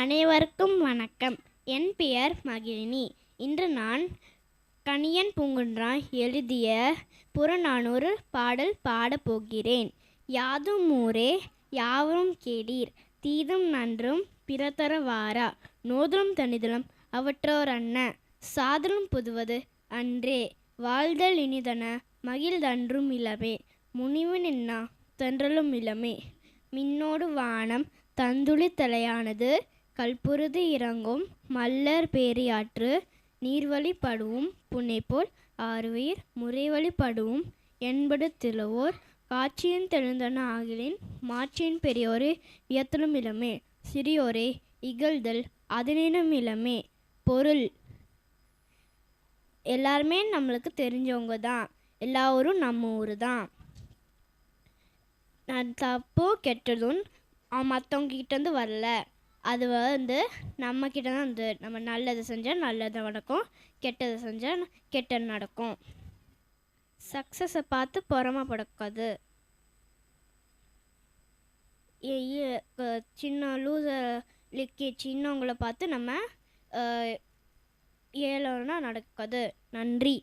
அனைவருக்கும் வணக்கம். என் பெயர் மகிழினி. இன்று நான் கணியன் பூங்குன்றாய் எழுதிய புறநானூறு பாடல் பாடப் போகிறேன். யாதும் ஊரே யாவரும் கேளீர். தீதும் நன்றும் பிறதர வாரா. நோதலும் தனிதலும் அவற்றோர் அன்ன. சாதலும் புதுவது அன்றே. வாழ்தல் இனிதன மகிழ்தன்றும் இளமே முனிவு நின்னா தென்றலும் இளமே. மின்னோடு வானம் தந்துளி தலையானது கல்புருது இறங்கும் மல்லர் பேரியாற்று நீர்வழிப்படுவும் புனைப்போல் ஆறுவீர் முறைவழிப்படுவும் என்படு திலவோர் காட்சியின் தெழுந்தன ஆகிலின் மாட்சியின் பெரியோரே வியத்தலும் இளமே. சிறியோரே இகழ்தல் அதனினும் இளமே. பொருள். எல்லாருமே நம்மளுக்கு தெரிஞ்சவங்க தான். எல்லா ஊரும் நம்ம ஊர் தான் நான் தப்போ கெட்டதும் மற்றவங்க கிட்டேருந்து வரல. அது வந்து நம்ம கிட்ட தான் வந்து நம்ம நல்லது செஞ்சால் நல்லது நடக்கும் கெட்டது செஞ்சால் கெட்டது நடக்கும். சக்ஸஸை பார்த்து பொறாமப்படக்கூடாது சின்ன லூசர் லிக்கி சின்னவங்கள பார்த்து நம்ம ஏழனா நடக்காது நன்றி.